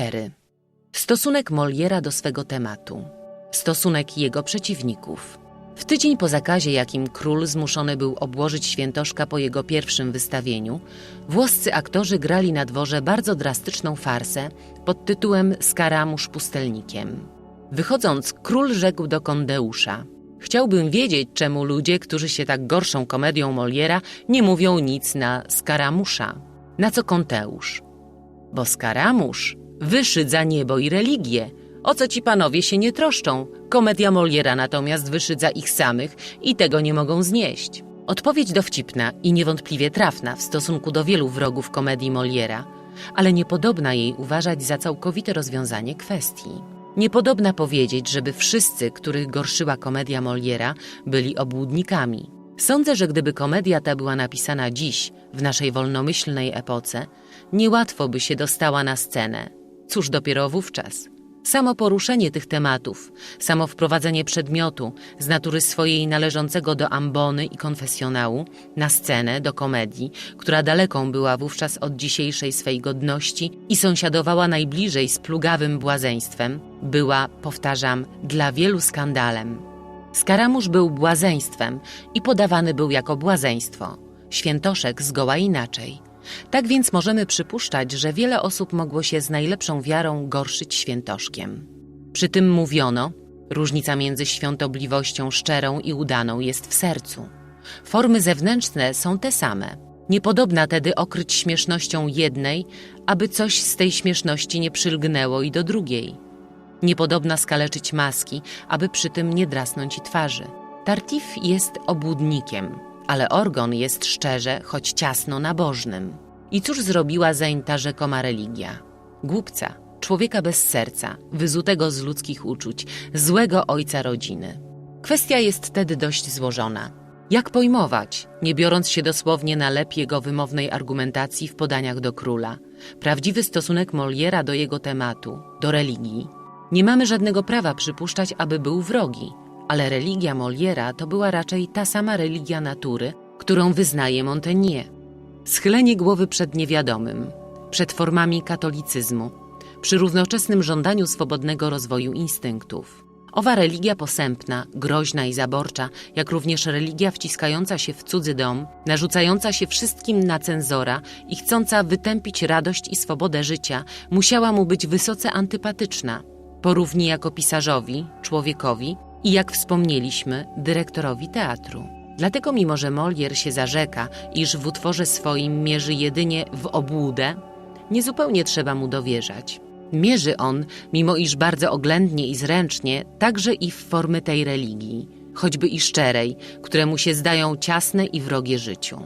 4. Stosunek Moliera do swego tematu. Stosunek jego przeciwników. W tydzień po zakazie, jakim król zmuszony był obłożyć świętoszka po jego pierwszym wystawieniu, włoscy aktorzy grali na dworze bardzo drastyczną farsę pod tytułem Skaramusz pustelnikiem. Wychodząc, król rzekł do Kondeusza: Chciałbym wiedzieć, czemu ludzie, którzy się tak gorszą komedią Moliera, nie mówią nic na Skaramusza. Na co Konteusz? Bo Skaramusz wyszydza niebo i religię. O co ci panowie się nie troszczą? Komedia Moliera natomiast wyszydza ich samych i tego nie mogą znieść. Odpowiedź dowcipna i niewątpliwie trafna w stosunku do wielu wrogów komedii Moliera, ale niepodobna jej uważać za całkowite rozwiązanie kwestii. Niepodobna powiedzieć, żeby wszyscy, których gorszyła komedia Moliera, byli obłudnikami. Sądzę, że gdyby komedia ta była napisana dziś, w naszej wolnomyślnej epoce, niełatwo by się dostała na scenę. Cóż dopiero wówczas. Samo poruszenie tych tematów, samo wprowadzenie przedmiotu z natury swojej należącego do ambony i konfesjonału na scenę, do komedii, która daleką była wówczas od dzisiejszej swej godności i sąsiadowała najbliżej z plugawym błazeństwem, była, powtarzam, dla wielu skandalem. Skaramusz był błazeństwem i podawany był jako błazeństwo. Świętoszek zgoła inaczej – tak więc możemy przypuszczać, że wiele osób mogło się z najlepszą wiarą gorszyć świętoszkiem. Przy tym mówiono, różnica między świątobliwością szczerą i udaną jest w sercu. Formy zewnętrzne są te same. Niepodobna tedy okryć śmiesznością jednej, aby coś z tej śmieszności nie przylgnęło i do drugiej. Niepodobna skaleczyć maski, aby przy tym nie drasnąć i twarzy. Tartif jest obłudnikiem – ale orgon jest szczerze, choć ciasno nabożnym. I cóż zrobiła zeń ta rzekoma religia? Głupca, człowieka bez serca, wyzutego z ludzkich uczuć, złego ojca rodziny. Kwestia jest tedy dość złożona. Jak pojmować, nie biorąc się dosłownie na lep jego wymownej argumentacji w podaniach do króla, prawdziwy stosunek Moliera do jego tematu, do religii? Nie mamy żadnego prawa przypuszczać, aby był wrogi, ale religia Moliera to była raczej ta sama religia natury, którą wyznaje Montaigne. Schylenie głowy przed niewiadomym, przed formami katolicyzmu, przy równoczesnym żądaniu swobodnego rozwoju instynktów. Owa religia posępna, groźna i zaborcza, jak również religia wciskająca się w cudzy dom, narzucająca się wszystkim na cenzora i chcąca wytępić radość i swobodę życia, musiała mu być wysoce antypatyczna, porówni jako pisarzowi, człowiekowi, i jak wspomnieliśmy, dyrektorowi teatru. Dlatego mimo, że Molière się zarzeka, iż w utworze swoim mierzy jedynie w obłudę, niezupełnie trzeba mu dowierzać. Mierzy on, mimo iż bardzo oględnie i zręcznie, także i w formy tej religii, choćby i szczerej, które mu się zdają ciasne i wrogie życiu.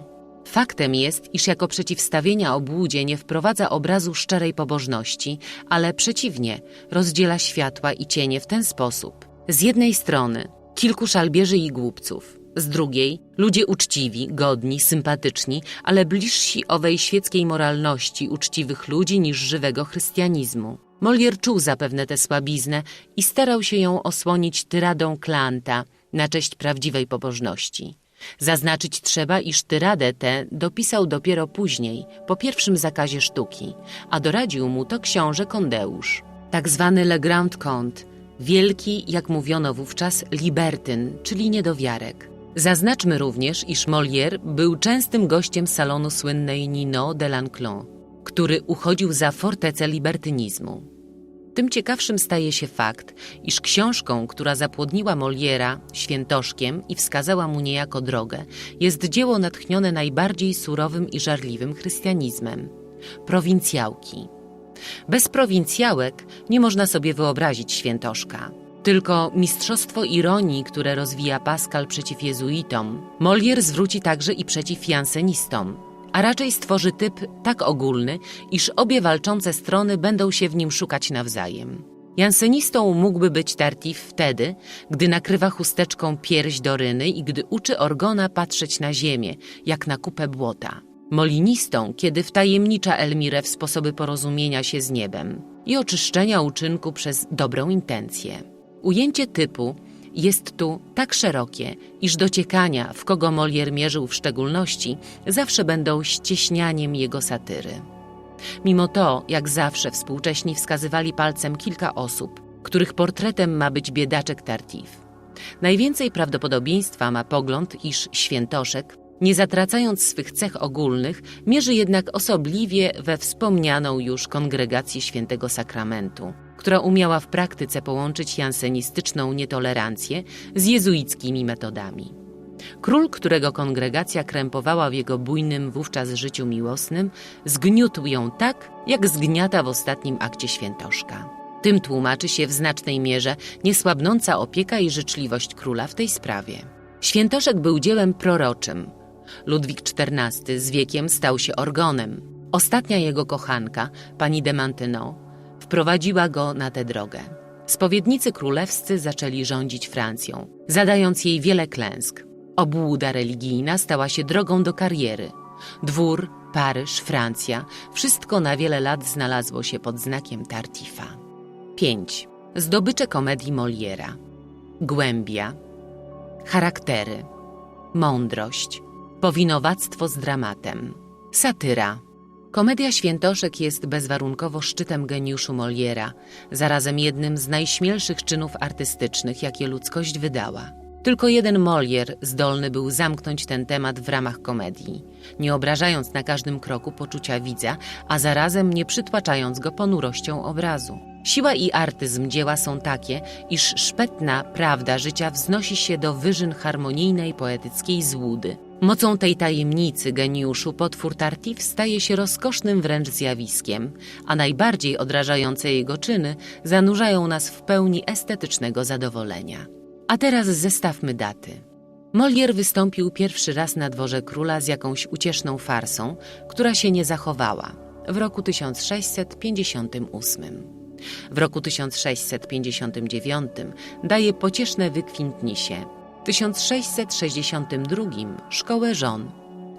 Faktem jest, iż jako przeciwstawienia obłudzie nie wprowadza obrazu szczerej pobożności, ale przeciwnie, rozdziela światła i cienie w ten sposób – z jednej strony kilku szalbierzy i głupców, z drugiej ludzie uczciwi, godni, sympatyczni, ale bliżsi owej świeckiej moralności uczciwych ludzi niż żywego chrystianizmu. Molière czuł zapewne tę słabiznę i starał się ją osłonić tyradą Klanta na cześć prawdziwej pobożności. Zaznaczyć trzeba, iż tyradę tę dopisał dopiero później, po pierwszym zakazie sztuki, a doradził mu to książę Kondeusz. Tak zwany Le Grand Comte, Wielki, jak mówiono wówczas, libertyn, czyli niedowiarek. Zaznaczmy również, iż Molière był częstym gościem salonu słynnej Nino de Lanclon, który uchodził za fortecę libertynizmu. Tym ciekawszym staje się fakt, iż książką, która zapłodniła Moliera świętoszkiem i wskazała mu niejako drogę, jest dzieło natchnione najbardziej surowym i żarliwym chrystianizmem prowincjałki. Bez prowincjałek nie można sobie wyobrazić świętoszka. Tylko mistrzostwo ironii, które rozwija Pascal przeciw jezuitom, Molière zwróci także i przeciw jansenistom, a raczej stworzy typ tak ogólny, iż obie walczące strony będą się w nim szukać nawzajem. Jansenistą mógłby być Tartif wtedy, gdy nakrywa chusteczką pierś do ryny i gdy uczy Orgona patrzeć na ziemię, jak na kupę błota molinistą, kiedy wtajemnicza Elmirę w sposoby porozumienia się z niebem i oczyszczenia uczynku przez dobrą intencję. Ujęcie typu jest tu tak szerokie, iż dociekania, w kogo Molière mierzył w szczególności, zawsze będą ścieśnianiem jego satyry. Mimo to, jak zawsze, współcześni wskazywali palcem kilka osób, których portretem ma być biedaczek Tartif. Najwięcej prawdopodobieństwa ma pogląd, iż świętoszek, nie zatracając swych cech ogólnych, mierzy jednak osobliwie we wspomnianą już kongregację świętego sakramentu, która umiała w praktyce połączyć jansenistyczną nietolerancję z jezuickimi metodami. Król, którego kongregacja krępowała w jego bujnym wówczas życiu miłosnym, zgniótł ją tak, jak zgniata w ostatnim akcie świętoszka. Tym tłumaczy się w znacznej mierze niesłabnąca opieka i życzliwość króla w tej sprawie. Świętoszek był dziełem proroczym. Ludwik XIV z wiekiem stał się orgonem. Ostatnia jego kochanka, pani de Maintenon, wprowadziła go na tę drogę. Spowiednicy królewscy zaczęli rządzić Francją, zadając jej wiele klęsk. Obłuda religijna stała się drogą do kariery. Dwór, Paryż, Francja, wszystko na wiele lat znalazło się pod znakiem Tartifa. 5. Zdobycze komedii Moliera. Głębia. Charaktery. Mądrość. Powinowactwo z dramatem. Satyra. Komedia Świętoszek jest bezwarunkowo szczytem geniuszu Moliera, zarazem jednym z najśmielszych czynów artystycznych, jakie ludzkość wydała. Tylko jeden Molier zdolny był zamknąć ten temat w ramach komedii, nie obrażając na każdym kroku poczucia widza, a zarazem nie przytłaczając go ponurością obrazu. Siła i artyzm dzieła są takie, iż szpetna prawda życia wznosi się do wyżyn harmonijnej poetyckiej złudy. Mocą tej tajemnicy geniuszu potwór Tartif staje się rozkosznym wręcz zjawiskiem, a najbardziej odrażające jego czyny zanurzają nas w pełni estetycznego zadowolenia. A teraz zestawmy daty. Molière wystąpił pierwszy raz na dworze króla z jakąś ucieszną farsą, która się nie zachowała w roku 1658. W roku 1659 daje pocieszne wykwintnisie. W 1662 szkołę żon,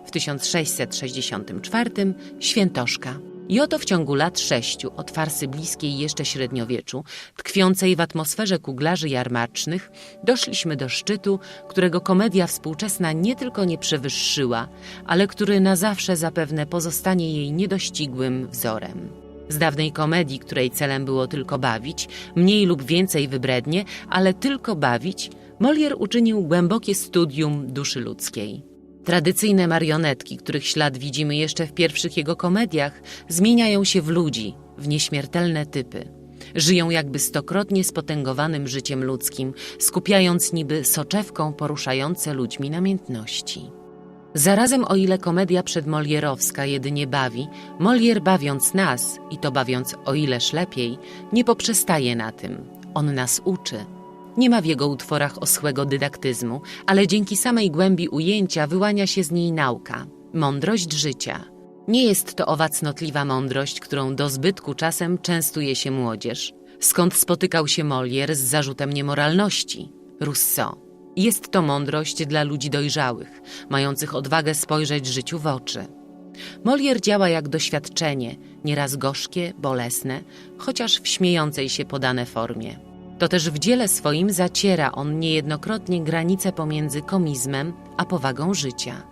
w 1664 świętoszka. I oto w ciągu lat sześciu od farsy bliskiej jeszcze średniowieczu, tkwiącej w atmosferze kuglarzy jarmarcznych, doszliśmy do szczytu, którego komedia współczesna nie tylko nie przewyższyła, ale który na zawsze zapewne pozostanie jej niedościgłym wzorem. Z dawnej komedii, której celem było tylko bawić, mniej lub więcej wybrednie, ale tylko bawić, Molière uczynił głębokie studium duszy ludzkiej. Tradycyjne marionetki, których ślad widzimy jeszcze w pierwszych jego komediach, zmieniają się w ludzi, w nieśmiertelne typy. Żyją jakby stokrotnie spotęgowanym życiem ludzkim, skupiając niby soczewką poruszające ludźmi namiętności. Zarazem o ile komedia przedmolierowska jedynie bawi, Molière bawiąc nas, i to bawiąc o ileż lepiej, nie poprzestaje na tym. On nas uczy – nie ma w jego utworach oschłego dydaktyzmu, ale dzięki samej głębi ujęcia wyłania się z niej nauka, mądrość życia. Nie jest to owa cnotliwa mądrość, którą do zbytku czasem częstuje się młodzież. Skąd spotykał się Molière z zarzutem niemoralności? Rousseau. Jest to mądrość dla ludzi dojrzałych, mających odwagę spojrzeć życiu w oczy. Molière działa jak doświadczenie, nieraz gorzkie, bolesne, chociaż w śmiejącej się podane formie. To też w dziele swoim zaciera on niejednokrotnie granice pomiędzy komizmem a powagą życia.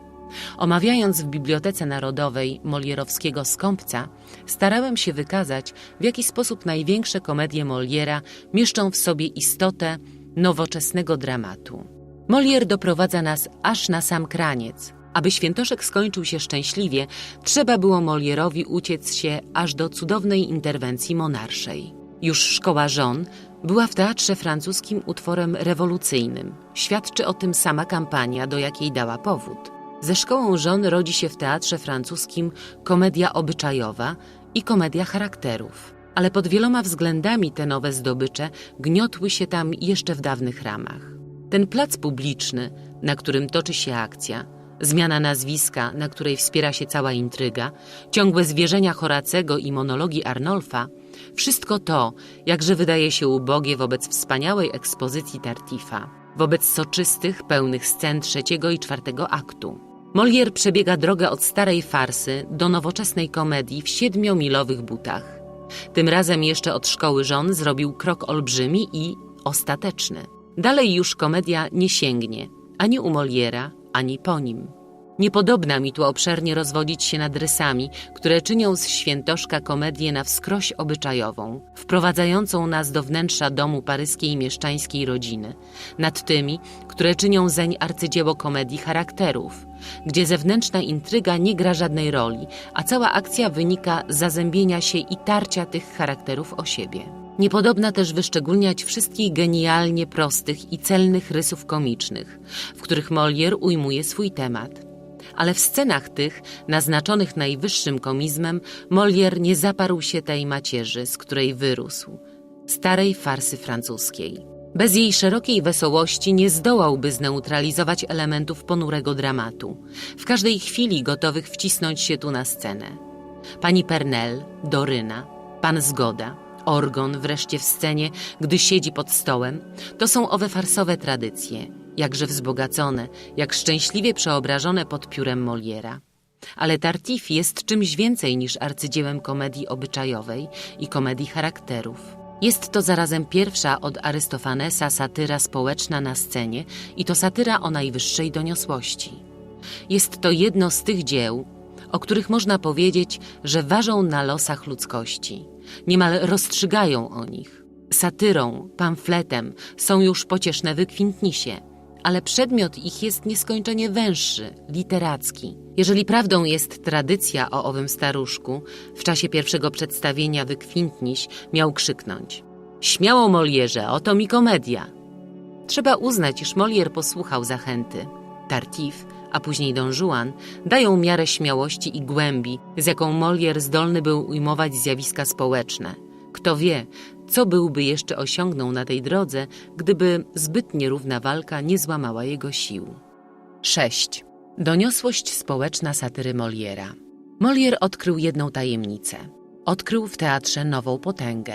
Omawiając w Bibliotece Narodowej Molierowskiego Skąpca, starałem się wykazać, w jaki sposób największe komedie Moliera mieszczą w sobie istotę nowoczesnego dramatu. Molière doprowadza nas aż na sam kraniec. Aby świętoszek skończył się szczęśliwie, trzeba było Molierowi uciec się aż do cudownej interwencji monarszej. Już szkoła żon była w teatrze francuskim utworem rewolucyjnym. Świadczy o tym sama kampania, do jakiej dała powód. Ze szkołą żon rodzi się w teatrze francuskim komedia obyczajowa i komedia charakterów. Ale pod wieloma względami te nowe zdobycze gniotły się tam jeszcze w dawnych ramach. Ten plac publiczny, na którym toczy się akcja, zmiana nazwiska, na której wspiera się cała intryga, ciągłe zwierzenia Horacego i monologi Arnolfa – wszystko to, jakże wydaje się ubogie wobec wspaniałej ekspozycji Tartifa, wobec soczystych, pełnych scen trzeciego i czwartego aktu. Molière przebiega drogę od starej farsy do nowoczesnej komedii w siedmiomilowych butach. Tym razem jeszcze od szkoły żon zrobił krok olbrzymi i ostateczny. Dalej już komedia nie sięgnie ani u Moliera, ani po nim. Niepodobna mi tu obszernie rozwodzić się nad rysami, które czynią z świętoszka komedię na wskroś obyczajową, wprowadzającą nas do wnętrza domu paryskiej mieszczańskiej rodziny, nad tymi, które czynią zeń arcydzieło komedii charakterów, gdzie zewnętrzna intryga nie gra żadnej roli, a cała akcja wynika z zazębienia się i tarcia tych charakterów o siebie. Niepodobna też wyszczególniać wszystkich genialnie prostych i celnych rysów komicznych, w których Molière ujmuje swój temat. Ale w scenach tych, naznaczonych najwyższym komizmem, Molière nie zaparł się tej macierzy, z której wyrósł, starej farsy francuskiej. Bez jej szerokiej wesołości nie zdołałby zneutralizować elementów ponurego dramatu, w każdej chwili gotowych wcisnąć się tu na scenę. Pani Pernel, Doryna, pan Zgoda, Orgon wreszcie w scenie, gdy siedzi pod stołem, to są owe farsowe tradycje, jakże wzbogacone, jak szczęśliwie przeobrażone pod piórem Moliera. Ale Tartif jest czymś więcej niż arcydziełem komedii obyczajowej i komedii charakterów. Jest to zarazem pierwsza od Arystofanesa satyra społeczna na scenie i to satyra o najwyższej doniosłości. Jest to jedno z tych dzieł, o których można powiedzieć, że ważą na losach ludzkości, niemal rozstrzygają o nich. Satyrą, pamfletem są już pocieszne wykwintnisie, ale przedmiot ich jest nieskończenie węższy, literacki. Jeżeli prawdą jest tradycja o owym staruszku, w czasie pierwszego przedstawienia wykwintniś miał krzyknąć Śmiało Molierze, oto mi komedia. Trzeba uznać, iż Molière posłuchał zachęty. Tartif, a później Don Juan, dają miarę śmiałości i głębi, z jaką Molière zdolny był ujmować zjawiska społeczne. Kto wie, co byłby jeszcze osiągnął na tej drodze, gdyby zbyt nierówna walka nie złamała jego sił. 6. Doniosłość społeczna satyry Moliera. Molière odkrył jedną tajemnicę. Odkrył w teatrze nową potęgę.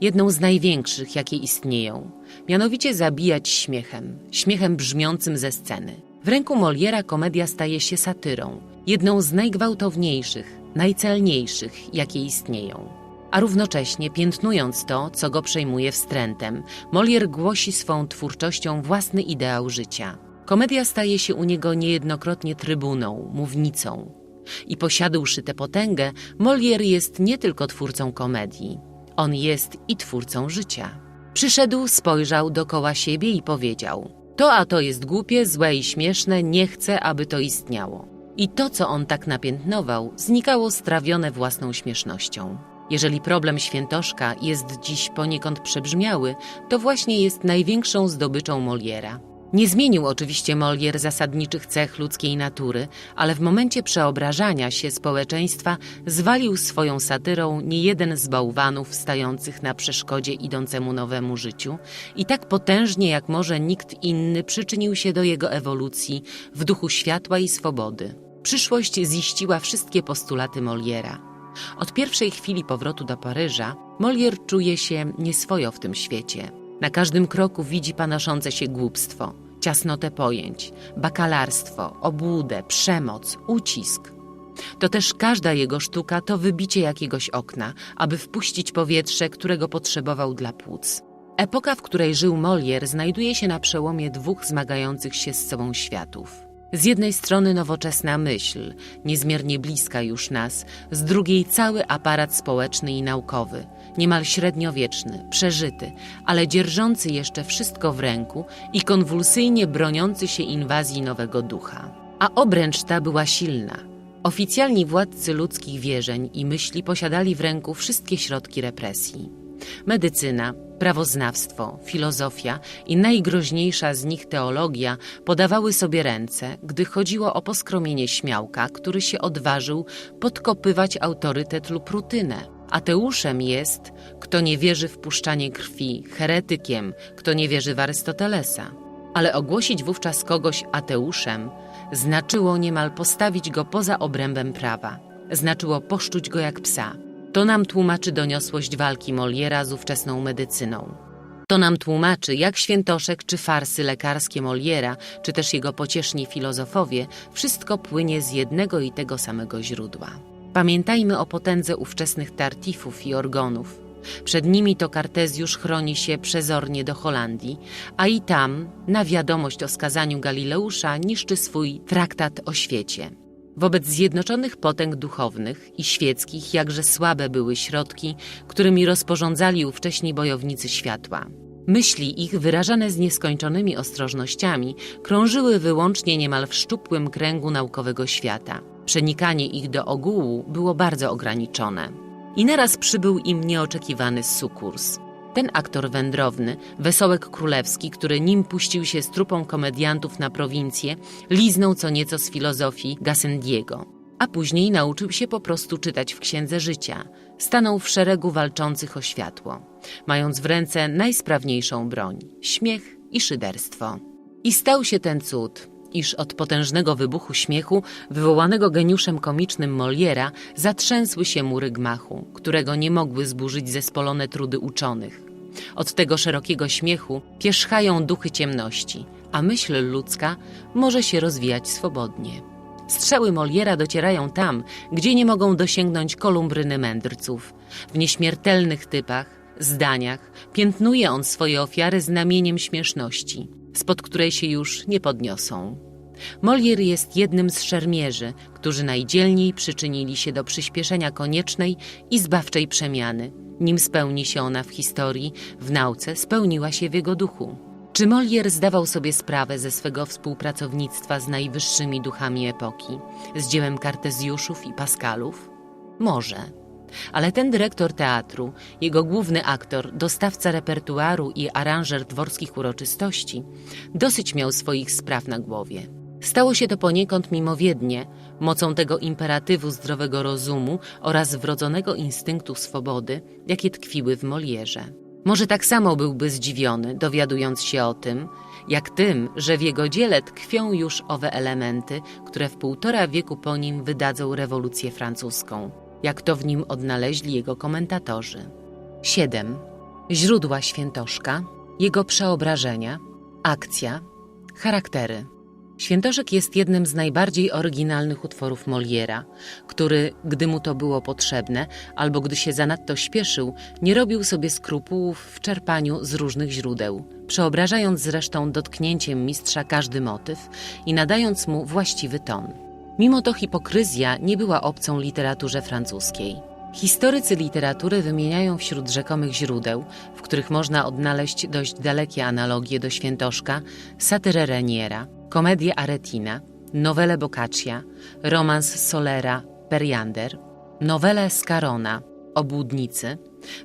Jedną z największych, jakie istnieją. Mianowicie zabijać śmiechem. Śmiechem brzmiącym ze sceny. W ręku Moliera komedia staje się satyrą. Jedną z najgwałtowniejszych, najcelniejszych, jakie istnieją. A równocześnie, piętnując to, co go przejmuje wstrętem, Molière głosi swą twórczością własny ideał życia. Komedia staje się u niego niejednokrotnie trybuną, mównicą. I posiadłszy tę potęgę, Molière jest nie tylko twórcą komedii, on jest i twórcą życia. Przyszedł, spojrzał dokoła siebie i powiedział: To a to jest głupie, złe i śmieszne, nie chcę, aby to istniało. I to, co on tak napiętnował, znikało strawione własną śmiesznością. Jeżeli problem świętoszka jest dziś poniekąd przebrzmiały, to właśnie jest największą zdobyczą Moliera. Nie zmienił oczywiście Molière zasadniczych cech ludzkiej natury, ale w momencie przeobrażania się społeczeństwa zwalił swoją satyrą niejeden z bałwanów stających na przeszkodzie idącemu nowemu życiu i tak potężnie jak może nikt inny przyczynił się do jego ewolucji w duchu światła i swobody. Przyszłość ziściła wszystkie postulaty Moliera. Od pierwszej chwili powrotu do Paryża Molière czuje się nieswojo w tym świecie. Na każdym kroku widzi panoszące się głupstwo, ciasnotę pojęć, bakalarstwo, obłudę, przemoc, ucisk. To też każda jego sztuka to wybicie jakiegoś okna, aby wpuścić powietrze, którego potrzebował dla płuc. Epoka, w której żył Molière, znajduje się na przełomie dwóch zmagających się z sobą światów. Z jednej strony nowoczesna myśl, niezmiernie bliska już nas, z drugiej cały aparat społeczny i naukowy, niemal średniowieczny, przeżyty, ale dzierżący jeszcze wszystko w ręku i konwulsyjnie broniący się inwazji nowego ducha. A obręcz ta była silna. Oficjalni władcy ludzkich wierzeń i myśli posiadali w ręku wszystkie środki represji. Medycyna, prawoznawstwo, filozofia i najgroźniejsza z nich teologia podawały sobie ręce, gdy chodziło o poskromienie śmiałka, który się odważył podkopywać autorytet lub rutynę. Ateuszem jest, kto nie wierzy w puszczanie krwi, heretykiem, kto nie wierzy w Arystotelesa. Ale ogłosić wówczas kogoś ateuszem znaczyło niemal postawić go poza obrębem prawa. Znaczyło poszczuć go jak psa. To nam tłumaczy doniosłość walki Moliera z ówczesną medycyną. To nam tłumaczy, jak świętoszek czy farsy lekarskie Moliera, czy też jego pocieszni filozofowie, wszystko płynie z jednego i tego samego źródła. Pamiętajmy o potędze ówczesnych tartifów i orgonów. Przed nimi to Kartezjusz chroni się przezornie do Holandii, a i tam, na wiadomość o skazaniu Galileusza, niszczy swój traktat o świecie. Wobec zjednoczonych potęg duchownych i świeckich jakże słabe były środki, którymi rozporządzali ówcześni bojownicy światła. Myśli ich, wyrażane z nieskończonymi ostrożnościami, krążyły wyłącznie niemal w szczupłym kręgu naukowego świata. Przenikanie ich do ogółu było bardzo ograniczone. I naraz przybył im nieoczekiwany sukurs. Ten aktor wędrowny, wesołek królewski, który nim puścił się z trupą komediantów na prowincję, liznął co nieco z filozofii Gassendiego, a później nauczył się po prostu czytać w księdze życia. Stanął w szeregu walczących o światło, mając w ręce najsprawniejszą broń śmiech i szyderstwo. I stał się ten cud, iż od potężnego wybuchu śmiechu, wywołanego geniuszem komicznym Moliera, zatrzęsły się mury gmachu, którego nie mogły zburzyć zespolone trudy uczonych. Od tego szerokiego śmiechu pierzchają duchy ciemności, a myśl ludzka może się rozwijać swobodnie. Strzały Moliera docierają tam, gdzie nie mogą dosięgnąć kolumbryny mędrców. W nieśmiertelnych typach, zdaniach piętnuje on swoje ofiary znamieniem śmieszności, spod której się już nie podniosą. Molière jest jednym z szermierzy, którzy najdzielniej przyczynili się do przyspieszenia koniecznej i zbawczej przemiany. Nim spełni się ona w historii, w nauce spełniła się w jego duchu. Czy Molière zdawał sobie sprawę ze swego współpracownictwa z najwyższymi duchami epoki, z dziełem Kartezjuszów i Pascalów? Może. Ale ten dyrektor teatru, jego główny aktor, dostawca repertuaru i aranżer dworskich uroczystości, dosyć miał swoich spraw na głowie. Stało się to poniekąd mimowiednie, mocą tego imperatywu zdrowego rozumu oraz wrodzonego instynktu swobody, jakie tkwiły w Molierze. Może tak samo byłby zdziwiony, dowiadując się o tym, jak tym, że w jego dziele tkwią już owe elementy, które w półtora wieku po nim wydadzą rewolucję francuską, jak to w nim odnaleźli jego komentatorzy. 7. Źródła świętoszka, jego przeobrażenia, akcja, charaktery. Świętoszek jest jednym z najbardziej oryginalnych utworów Moliera, który, gdy mu to było potrzebne, albo gdy się zanadto śpieszył, nie robił sobie skrupułów w czerpaniu z różnych źródeł, przeobrażając zresztą dotknięciem mistrza każdy motyw i nadając mu właściwy ton. Mimo to hipokryzja nie była obcą literaturze francuskiej. Historycy literatury wymieniają wśród rzekomych źródeł, w których można odnaleźć dość dalekie analogie do świętoszka, satyrę Reniera, komedię Aretina, nowelę Boccaccia, romans Solera, Periander, nowelę Scarona, Obłudnicy,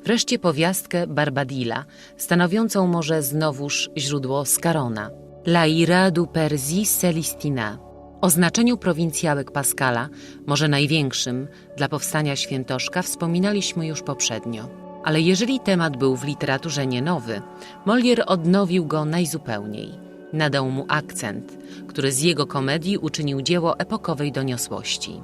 wreszcie powiastkę Barbadilla, stanowiącą może znowuż źródło Scarona, La ira du Persi Celestina, o znaczeniu prowincjałek Pascala, może największym dla powstania świętoszka, wspominaliśmy już poprzednio. Ale jeżeli temat był w literaturze nie nowy, Molière odnowił go najzupełniej. Nadał mu akcent, który z jego komedii uczynił dzieło epokowej doniosłości.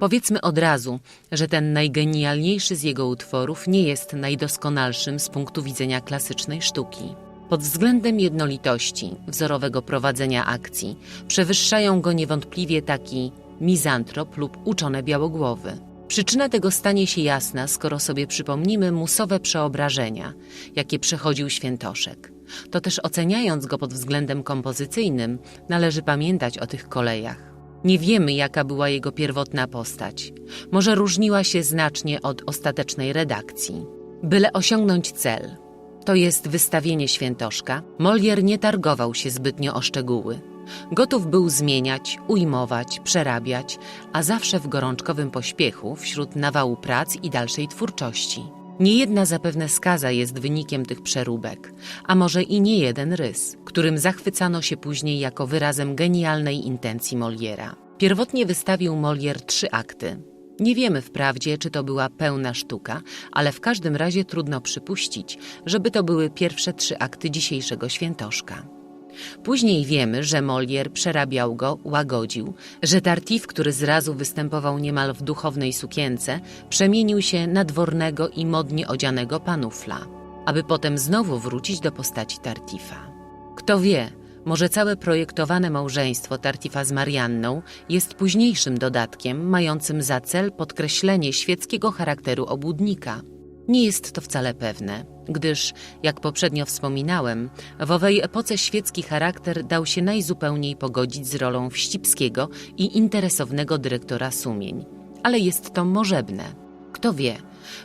Powiedzmy od razu, że ten najgenialniejszy z jego utworów nie jest najdoskonalszym z punktu widzenia klasycznej sztuki. Pod względem jednolitości, wzorowego prowadzenia akcji, przewyższają go niewątpliwie taki mizantrop lub uczone białogłowy. Przyczyna tego stanie się jasna, skoro sobie przypomnimy musowe przeobrażenia, jakie przechodził świętoszek. To też oceniając go pod względem kompozycyjnym, należy pamiętać o tych kolejach. Nie wiemy, jaka była jego pierwotna postać. Może różniła się znacznie od ostatecznej redakcji. Byle osiągnąć cel, to jest wystawienie świętoszka, Molière nie targował się zbytnio o szczegóły. Gotów był zmieniać, ujmować, przerabiać, a zawsze w gorączkowym pośpiechu wśród nawału prac i dalszej twórczości. Niejedna zapewne skaza jest wynikiem tych przeróbek, a może i nie jeden rys, którym zachwycano się później jako wyrazem genialnej intencji Moliera. Pierwotnie wystawił Molière trzy akty. Nie wiemy wprawdzie, czy to była pełna sztuka, ale w każdym razie trudno przypuścić, żeby to były pierwsze trzy akty dzisiejszego świętoszka. Później wiemy, że Molière przerabiał go, łagodził, że Tartif, który zrazu występował niemal w duchownej sukience, przemienił się na dwornego i modnie odzianego panufla, aby potem znowu wrócić do postaci Tartifa. Kto wie, może całe projektowane małżeństwo Tartifa z Marianną jest późniejszym dodatkiem mającym za cel podkreślenie świeckiego charakteru obłudnika. Nie jest to wcale pewne, gdyż, jak poprzednio wspominałem, w owej epoce świecki charakter dał się najzupełniej pogodzić z rolą wścibskiego i interesownego dyrektora sumień. Ale jest to możebne. Kto wie,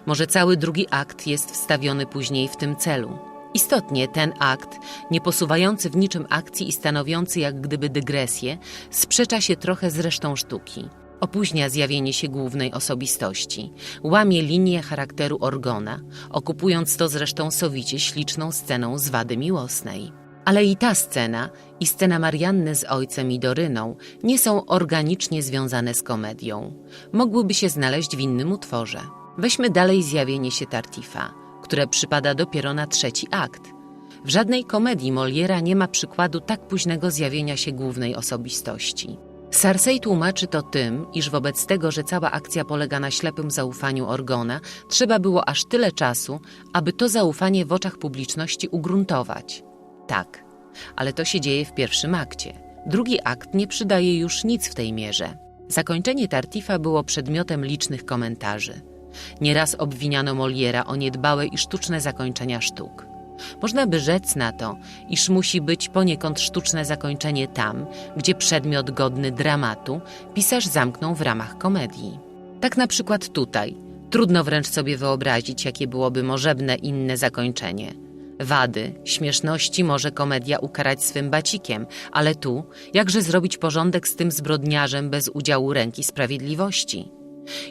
może cały drugi akt jest wstawiony później w tym celu. Istotnie ten akt, nie posuwający w niczym akcji i stanowiący jak gdyby dygresję, sprzecza się trochę z resztą sztuki. Opóźnia zjawienie się głównej osobistości, łamie linię charakteru Orgona, okupując to zresztą sowicie śliczną sceną z Wady Miłosnej. Ale i ta scena, i scena Marianny z ojcem i Doryną nie są organicznie związane z komedią. Mogłyby się znaleźć w innym utworze. Weźmy dalej zjawienie się Tartifa, które przypada dopiero na trzeci akt. W żadnej komedii Moliera nie ma przykładu tak późnego zjawienia się głównej osobistości. Sarsej tłumaczy to tym, iż wobec tego, że cała akcja polega na ślepym zaufaniu Orgona, trzeba było aż tyle czasu, aby to zaufanie w oczach publiczności ugruntować. Tak, ale to się dzieje w pierwszym akcie. Drugi akt nie przydaje już nic w tej mierze. Zakończenie Tartifa było przedmiotem licznych komentarzy. Nieraz obwiniano Moliera o niedbałe i sztuczne zakończenia sztuk. Można by rzec na to, iż musi być poniekąd sztuczne zakończenie tam, gdzie przedmiot godny dramatu pisarz zamknął w ramach komedii. Tak na przykład tutaj. Trudno wręcz sobie wyobrazić, jakie byłoby możebne inne zakończenie. Wady, śmieszności może komedia ukarać swym bacikiem, ale tu jakże zrobić porządek z tym zbrodniarzem bez udziału ręki sprawiedliwości?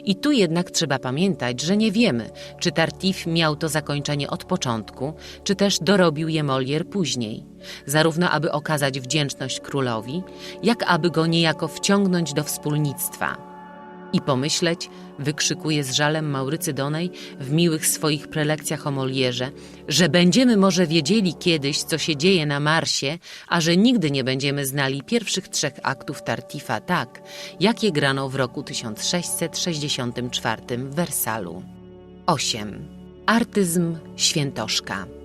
I tu jednak trzeba pamiętać, że nie wiemy, czy Tartif miał to zakończenie od początku, czy też dorobił je Molière później, zarówno aby okazać wdzięczność królowi, jak aby go niejako wciągnąć do wspólnictwa. I pomyśleć, wykrzykuje z żalem Maurycy Donej w miłych swoich prelekcjach o Molierze, że będziemy może wiedzieli kiedyś, co się dzieje na Marsie, a że nigdy nie będziemy znali pierwszych trzech aktów Tartifa tak, jak je grano w roku 1664 w Wersalu. 8. Artyzm świętoszka.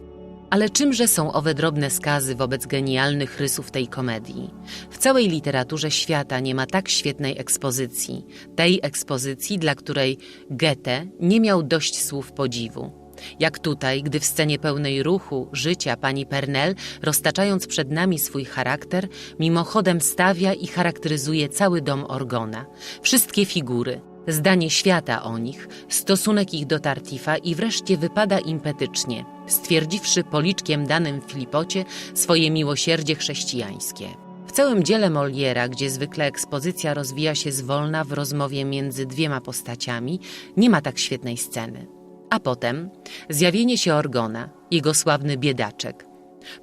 Ale czymże są owe drobne skazy wobec genialnych rysów tej komedii? W całej literaturze świata nie ma tak świetnej ekspozycji, tej ekspozycji, dla której Goethe nie miał dość słów podziwu. Jak tutaj, gdy w scenie pełnej ruchu, życia pani Pernel, roztaczając przed nami swój charakter, mimochodem stawia i charakteryzuje cały dom Orgona, wszystkie figury, zdanie świata o nich, stosunek ich do Tartifa i wreszcie wypada impetycznie, stwierdziwszy policzkiem danym Filipocie swoje miłosierdzie chrześcijańskie. W całym dziele Moliera, gdzie zwykle ekspozycja rozwija się zwolna w rozmowie między dwiema postaciami, nie ma tak świetnej sceny. A potem zjawienie się Orgona, jego sławny biedaczek,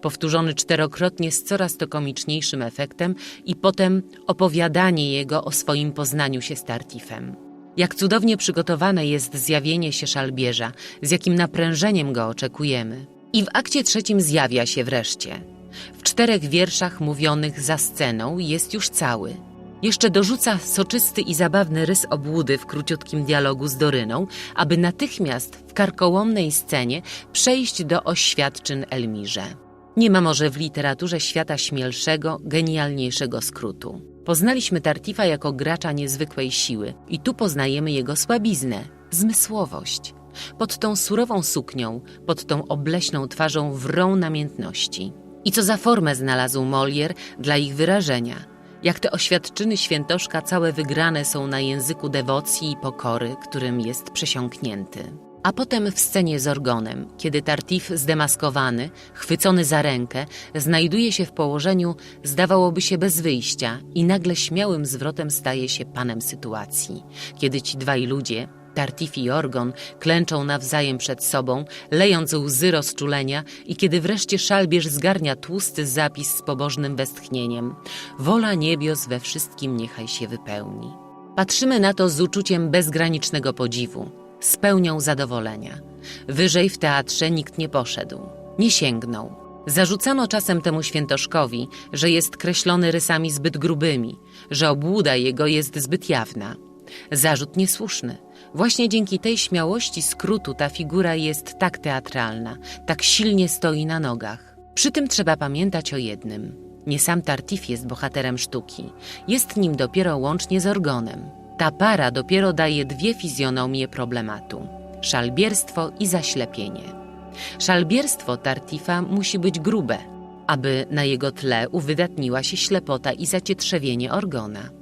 powtórzony czterokrotnie z coraz to komiczniejszym efektem i potem opowiadanie jego o swoim poznaniu się z Tartifem. Jak cudownie przygotowane jest zjawienie się szalbierza, z jakim naprężeniem go oczekujemy. I w akcie trzecim zjawia się wreszcie. W czterech wierszach mówionych za sceną jest już cały. Jeszcze dorzuca soczysty i zabawny rys obłudy w króciutkim dialogu z Doryną, aby natychmiast w karkołomnej scenie przejść do oświadczyn Elmirze. Nie ma może w literaturze świata śmielszego, genialniejszego skrótu. Poznaliśmy Tartifa jako gracza niezwykłej siły i tu poznajemy jego słabiznę, zmysłowość. Pod tą surową suknią, pod tą obleśną twarzą wrą namiętności. I co za formę znalazł Molière dla ich wyrażenia. Jak te oświadczyny świętoszka całe wygrane są na języku dewocji i pokory, którym jest przesiąknięty. A potem w scenie z Orgonem, kiedy Tartif zdemaskowany, chwycony za rękę, znajduje się w położeniu, zdawałoby się bez wyjścia i nagle śmiałym zwrotem staje się panem sytuacji. Kiedy ci dwaj ludzie, Tartif i Orgon, klęczą nawzajem przed sobą, lejąc łzy rozczulenia i kiedy wreszcie szalbierz zgarnia tłusty zapis z pobożnym westchnieniem. Wola niebios we wszystkim niechaj się wypełni. Patrzymy na to z uczuciem bezgranicznego podziwu z pełnią zadowolenia. Wyżej w teatrze nikt nie poszedł, nie sięgnął. Zarzucano czasem temu świętoszkowi, że jest kreślony rysami zbyt grubymi, że obłuda jego jest zbyt jawna. Zarzut niesłuszny. Właśnie dzięki tej śmiałości skrótu ta figura jest tak teatralna, tak silnie stoi na nogach. Przy tym trzeba pamiętać o jednym. Nie sam Tartif jest bohaterem sztuki, jest nim dopiero łącznie z Orgonem. Ta para dopiero daje dwie fizjonomie problematu. szalbierstwo i zaślepienie. Szalbierstwo Tartifa musi być grube, aby na jego tle uwydatniła się ślepota i zacietrzewienie orgona.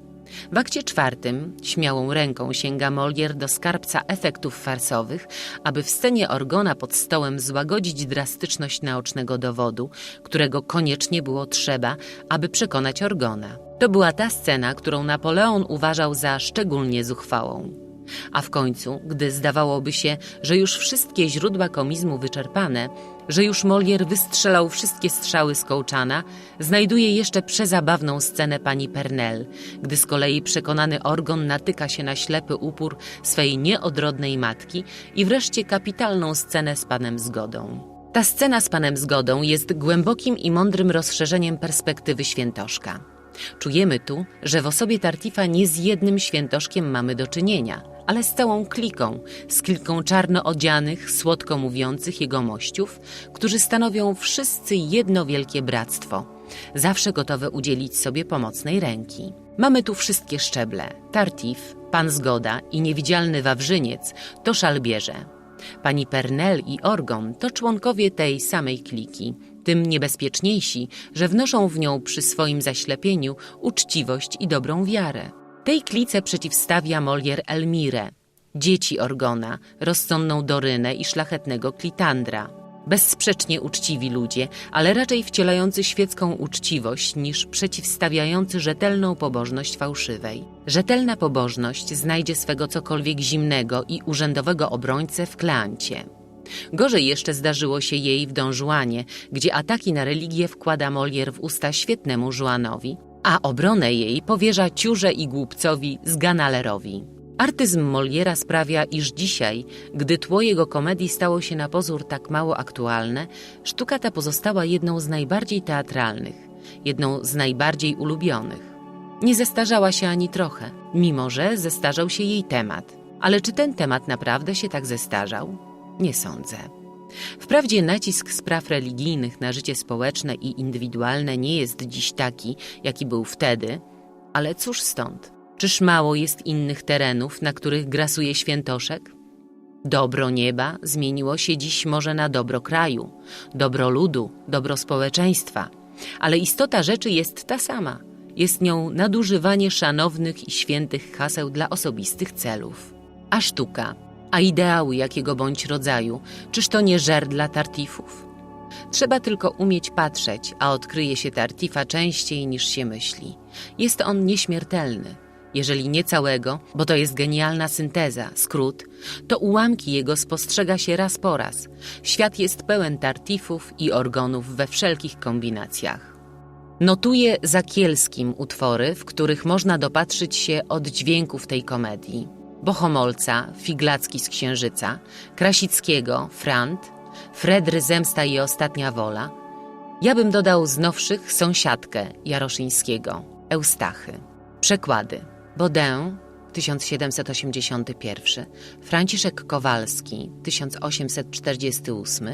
W akcie czwartym śmiałą ręką sięga Molière do skarbca efektów farsowych, aby w scenie Orgona pod stołem złagodzić drastyczność naocznego dowodu, którego koniecznie było trzeba, aby przekonać Orgona. To była ta scena, którą Napoleon uważał za szczególnie zuchwałą. A w końcu, gdy zdawałoby się, że już wszystkie źródła komizmu wyczerpane, że już Molière wystrzelał wszystkie strzały z kołczana, znajduje jeszcze przezabawną scenę pani Pernel, gdy z kolei przekonany Orgon natyka się na ślepy upór swej nieodrodnej matki i wreszcie kapitalną scenę z panem Zgodą. Ta scena z panem Zgodą jest głębokim i mądrym rozszerzeniem perspektywy świętoszka. Czujemy tu, że w osobie Tartifa nie z jednym świętoszkiem mamy do czynienia, ale z całą kliką, z kilką czarno odzianych, słodko mówiących jegomościów, którzy stanowią wszyscy jedno wielkie bractwo, zawsze gotowe udzielić sobie pomocnej ręki. Mamy tu wszystkie szczeble: Tartif, pan Zgoda i niewidzialny Wawrzyniec to szalbierze. Pani Pernel i Orgon to członkowie tej samej kliki, tym niebezpieczniejsi, że wnoszą w nią przy swoim zaślepieniu uczciwość i dobrą wiarę. Tej klice przeciwstawia Molière Elmirę, dzieci Orgona, rozsądną Dorynę i szlachetnego Klitandra. Bezsprzecznie uczciwi ludzie, ale raczej wcielający świecką uczciwość niż przeciwstawiający rzetelną pobożność fałszywej. Rzetelna pobożność znajdzie swego cokolwiek zimnego i urzędowego obrońcę w Kleancie. Gorzej jeszcze zdarzyło się jej w Don Juanie, gdzie ataki na religię wkłada Molière w usta świetnemu Juanowi, a obronę jej powierza ciurze i głupcowi z Ganalerowi. Artyzm Moliera sprawia, iż dzisiaj, gdy tło jego komedii stało się na pozór tak mało aktualne, sztuka ta pozostała jedną z najbardziej teatralnych, jedną z najbardziej ulubionych. Nie zestarzała się ani trochę, mimo że zestarzał się jej temat. Ale czy ten temat naprawdę się tak zestarzał? Nie sądzę. Wprawdzie nacisk spraw religijnych na życie społeczne i indywidualne nie jest dziś taki, jaki był wtedy, ale cóż stąd? Czyż mało jest innych terenów, na których grasuje świętoszek? Dobro nieba zmieniło się dziś może na dobro kraju, dobro ludu, dobro społeczeństwa, ale istota rzeczy jest ta sama. Jest nią nadużywanie szanownych i świętych haseł dla osobistych celów. A sztuka, a ideały jakiego bądź rodzaju, czyż to nie żer dla tartifów? Trzeba tylko umieć patrzeć, a odkryje się tartifa częściej niż się myśli. Jest on nieśmiertelny. Jeżeli nie całego, bo to jest genialna synteza, skrót, to ułamki jego spostrzega się raz po raz. Świat jest pełen tartifów i organów we wszelkich kombinacjach. Notuję za Kielskim utwory, w których można dopatrzyć się od dźwięków tej komedii. Bohomolca, Figlacki z Księżyca, Krasickiego, Frant, Fredry Zemsta i Ostatnia Wola. Ja bym dodał z nowszych Sąsiadkę Jaroszyńskiego, Eustachy. Przekłady. Baudin 1781, Franciszek Kowalski 1848,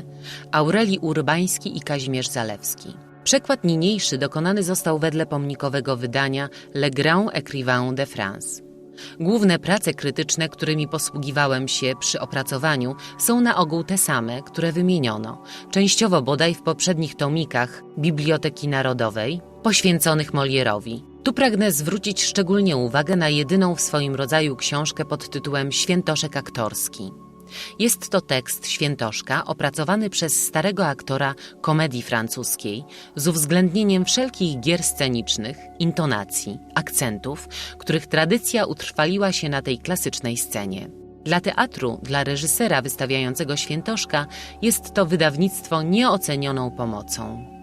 Aureli Urbański i Kazimierz Zalewski. Przekład niniejszy dokonany został wedle pomnikowego wydania Le Grand Écrivain de France. Główne prace krytyczne, którymi posługiwałem się przy opracowaniu, są na ogół te same, które wymieniono, częściowo bodaj w poprzednich tomikach Biblioteki Narodowej, poświęconych Molierowi. Tu pragnę zwrócić szczególnie uwagę na jedyną w swoim rodzaju książkę pod tytułem Świętoszek aktorski. Jest to tekst Świętoszka opracowany przez starego aktora komedii francuskiej z uwzględnieniem wszelkich gier scenicznych, intonacji, akcentów, których tradycja utrwaliła się na tej klasycznej scenie. Dla teatru, dla reżysera wystawiającego Świętoszka jest to wydawnictwo nieocenioną pomocą.